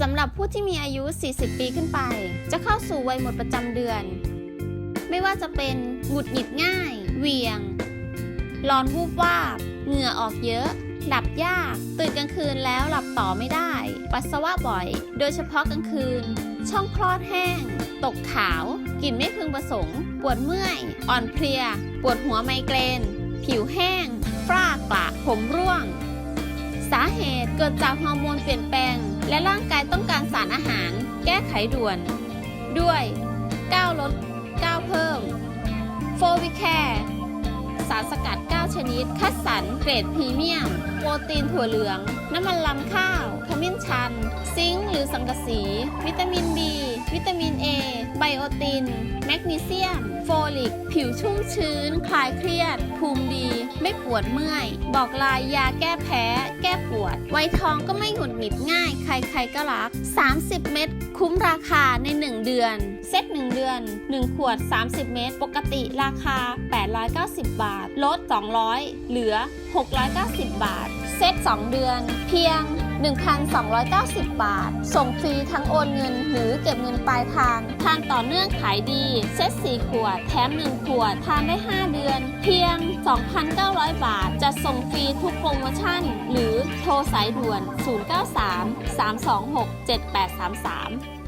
สำหรับผู้ที่มีอายุ 40 ปีขึ้นไป จะเข้าสู่วัยหมดประจำเดือน ไม่ว่าจะเป็นหงุดหงิดง่าย เวียง ร้อนวูบวาบ เหงื่อออกเยอะ หลับยาก ตื่นกลางคืนแล้วหลับต่อไม่ได้ ปัสสาวะบ่อย โดยเฉพาะกลางคืน ช่องคลอดแห้ง ตกขาว กลิ่นไม่พึงประสงค์ ปวดเมื่อย อ่อนเพลีย ปวดหัวไมเกรน ผิวแห้ง ฝ้ากระผมร่วง สาเหตุเกิดจากฮอร์โมนเปลี่ยนแปลง และร่างกายต้องการสารอาหาร แก้ไขด่วน ด้วยก้าวลดก้าวเพิ่มโฟวิแคร์สารสกัด 9 ชนิด คัดสรรเกรดพรีเมียม โปรตีนถั่วเหลือง น้ำมันลำข้าว ขมิ้นชัน ซิงค์หรือสังกะสี วิตามิน โอติน แมกนีเซียม โฟลิก ผิวชุ่มชื้น คลายเครียด ภูมิดี ไม่ปวดเมื่อย บอกลายยาแก้แพ้ แก้ปวด ไวยทองก็ไม่หงุดหงิดง่าย ใครๆก็รัก 30 เม็ดคุ้มราคาใน 1 เดือน เซต 1 เดือน 1 ขวด 30 เม็ดปกติราคา 890 บาท ลด 200 เหลือ 690 บาท เซต 2 เดือน เพียง 1,290 บาท ส่งฟรีทั้งโอนเงินหรือเก็บเงินปลายทาง ทานต่อเนื่องขายดี เซต4ขวด แถม 1 ขวด ทานได้ 5 เดือน เพียง 2,900 บาท จะส่งฟรีทุกโปรโมชั่น หรือโทรสายด่วน 093 326 7833